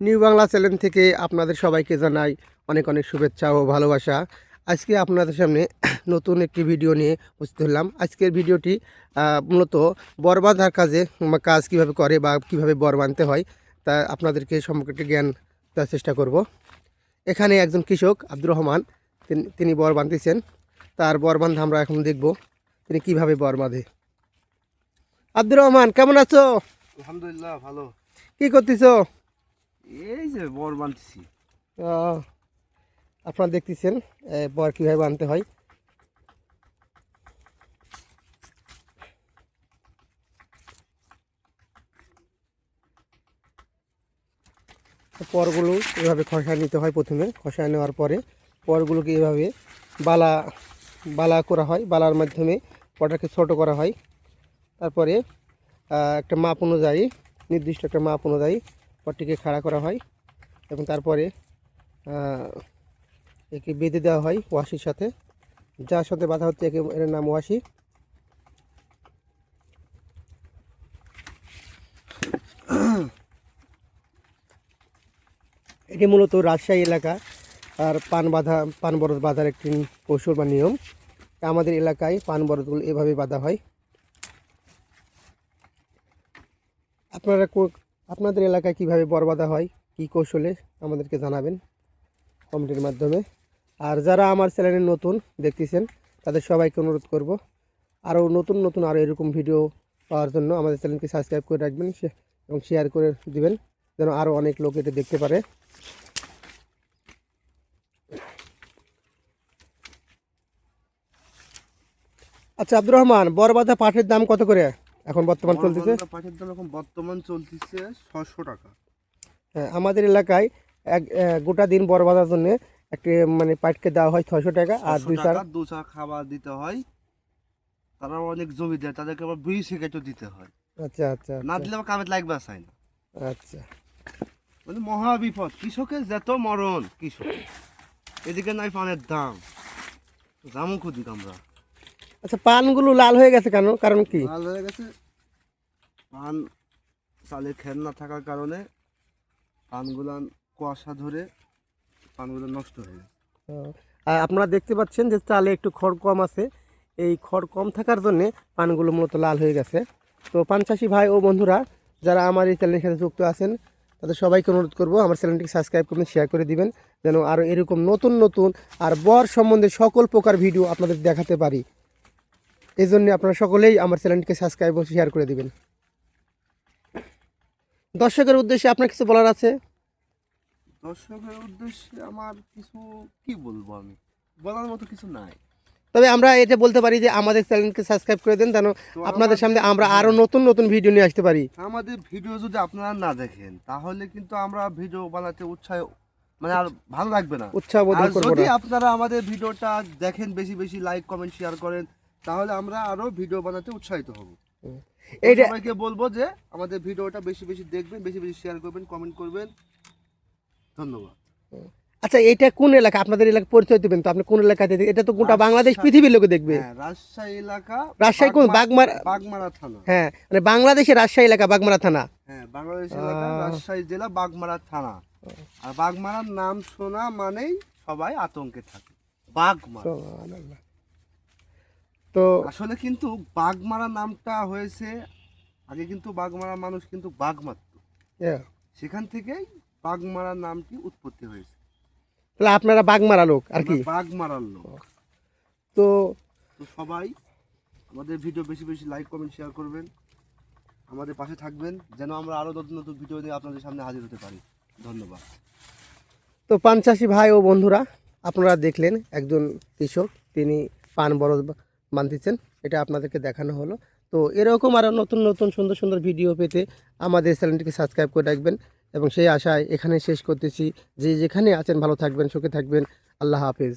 New Bangla channel থেকে আপনাদের সবাইকে জানাই অনেক অনেক শুভেচ্ছা ও ভালোবাসা। আজকে আপনাদের সামনে নতুন একটি ভিডিও নিয়ে উপস্থিত হলাম। আজকের ভিডিওটি মূলত বর বাঁধার কাজে কাজ কীভাবে করে বা কীভাবে বর বাঁধতে হয় তা আপনাদেরকে সম্পর্কে জ্ঞান দেওয়ার চেষ্টা করব। এখানে একজন কৃষক আব্দুর রহমান তিনি- বর বাঁধতেছেন তার বর বাঁধা আমরা এখন দেখব তিনি কীভাবে বর বাঁধে। আব্দুর রহমান কেমন আছো? আলহামদুলিল্লাহ ভালো। কি করতেছো? এই যে আপনারা দেখতেছেন বর কীভাবে বানতে হয়। পরগুলো এভাবে খসায় নিতে হয় প্রথমে। খসায় নেওয়ার পরে পরগুলোকে এভাবে বালা বালা করা হয়। বালার মাধ্যমে পরটাকে ছোট করা হয়। তারপরে একটা মাপ অনুযায়ী, নির্দিষ্ট একটা মাপ অনুযায়ী পরটিকে খাড়া করা হয় এবং তারপরে একে বেঁধে দেওয়া হয় ওয়াশির সাথে। যার সাথে বাঁধা হচ্ছে একে, এর নাম ওয়াশি এটি মূলত রাজশাহী এলাকা আর পান বাঁধা, পান বরজ বাঁধার একটি কৌশল বা নিয়ম। আমাদের এলাকায় পান বরজগুলো এভাবে বাঁধা হয়। আপনারা আপনাদের এলাকায় কীভাবে বরবাদা হয়, কী কৌশলে আমাদেরকে জানাবেন কমেন্টের মাধ্যমে। আর যারা আমার চ্যানেলে নতুন দেখতেছেন, তাদের সবাইকে অনুরোধ করব, আরও নতুন নতুন আরও এরকম ভিডিও পাওয়ার জন্য আমাদের চ্যানেলকে সাবস্ক্রাইব করে রাখবেন এবং শেয়ার করে দিবেন, যেন আরও অনেক লোক এটা দেখতে পারে। আচ্ছা আব্দুর রহমান, বরবাদা পাঠের দাম কত করে? এখন বর্তমান চলতেছে? পাটের দাম এখন বর্তমান চলতেছে ছশো টাকা। হ্যাঁ আমাদের এলাকায় এক গোটা দিন বড় বাঁধার জন্য একটি মানে পাটকে দেওয়া হয় ছয়শো টাকা আর দুই চার দু চা খাবার দিতে হয়। তারা অনেক জমি দেয় তাদেরকে আবার বিড়ি সিগারেটও দিতে হয়। আচ্ছা আচ্ছা না দিলে আবার কামে লাগবে চাই না। আচ্ছা। মানে মহা বিপদ কৃষকের যত মরণ কৃষক। এদিকে নাই পানের দাম। জামু খুদিক আমরা। আচ্ছা পানগুলো লাল হয়ে গেছে কেন? কারণ কি? লাল হয়ে গেছে পান চালের খের না থাকার কারণে পানগুলা কুয়াশা ধরে পানগুলো নষ্ট হয়ে আর আপনারা দেখতে পাচ্ছেন যে চালে একটু খড় কম আছে। এই খড় কম থাকার জন্যে পানগুলো মূলত লাল হয়ে গেছে। তো পান ভাই ও বন্ধুরা, যারা আমার এই চ্যানেলের সাথে যুক্ত আছেন, তাদের সবাইকে অনুরোধ করব আমার চ্যানেলটিকে সাবস্ক্রাইব করবেন শেয়ার করে দিবেন, যেন আরও এরকম নতুন নতুন আর বর সম্বন্ধে সকল প্রকার ভিডিও আপনাদের দেখাতে পারি। এই জন্য আপনারা সকলেই আমার চ্যানেলটিকে সাবস্ক্রাইব ও শেয়ার করে দিবেন। দর্শকের উদ্দেশ্যে আপনার কিছু বলার আছে? দর্শকের উদ্দেশ্যে আমার কিছু কি বলব আমি? বলার মতো কিছু নাই। তবে আমরা এটা বলতে পারি যে আমাদের চ্যানেলকে সাবস্ক্রাইব করে দেন যেন আপনাদের সামনে আমরা আরও নতুন নতুন ভিডিও নিয়ে আসতে পারি। আমাদের ভিডিও যদি আপনারা না দেখেন তাহলে কিন্তু আমরা ভিডিও বানাতে উৎসাহ মানে আর ভালো লাগবে না। উৎসাহ বোধ করব যদি আপনারা আমাদের ভিডিওটা দেখেন বেশি বেশি লাইক কমেন্ট শেয়ার করেন তাহলে আমরা আরও ভিডিও বানাতে উৎসাহিত হব। এইটা সবাইকে বলব যে আমাদের ভিডিওটা বেশি বেশি দেখবেন বেশি বেশি শেয়ার করবেন কমেন্ট করবেন। ধন্যবাদ। আচ্ছা এটা কোন এলাকা? আপনাদের এলাকা পরিচয় দেবেন তো আপনি কোন এলাকাতে এটা তো গোটা বাংলাদেশ রাজশাহী- পৃথিবীর লোকে দেখবে। হ্যাঁ রাজশাহী এলাকা রাজশাহী কোন? বাগমারা বাগমারা থানা। হ্যাঁ মানে বাংলাদেশের রাজশাহী এলাকা বাগমারা থানা। হ্যাঁ বাংলাদেশ এলাকা রাজশাহী জেলা বাগমারা থানা। আর বাগমারার নাম শোনা মানেই সবাই আতঙ্কে থাকে। বাগমারা। তো আসলে কিন্তু বাগমারা নামটা হয়েছে আগে কিন্তু বাগমারা মানুষ কিন্তু বাঘ মারত সেখান থেকেই বাগমারা নামটি উৎপত্তি হয়েছে। তাহলে আপনারা বাগমারা লোক আর কি? আমরা বাগমারার লোক। তো সবাই আমাদের ভিডিও বেশি বেশি লাইক কমেন্ট শেয়ার করবেন। আমাদের পাশে থাকবেন যেন আমরা আরও নতুন নতুন ভিডিও নিয়ে আপনাদের সামনে হাজির হতে পারি। ধন্যবাদ। তো পানচাষি ভাই ও বন্ধুরা আপনারা দেখলেন একজন কৃষক তিনি পান বরজ বানতেছেন এটা আপনাদেরকে দেখানো হলো। তো এরকম আরও নতুন নতুন, সুন্দর সুন্দর ভিডিও পেতে আমাদের চ্যানেলটিকে সাবস্ক্রাইব করে রাখবেন এবং সেই আশায় এখানে শেষ করতেছি। যে যেখানে আছেন ভালো থাকবেন, সুখে থাকবেন। আল্লাহ হাফেজ।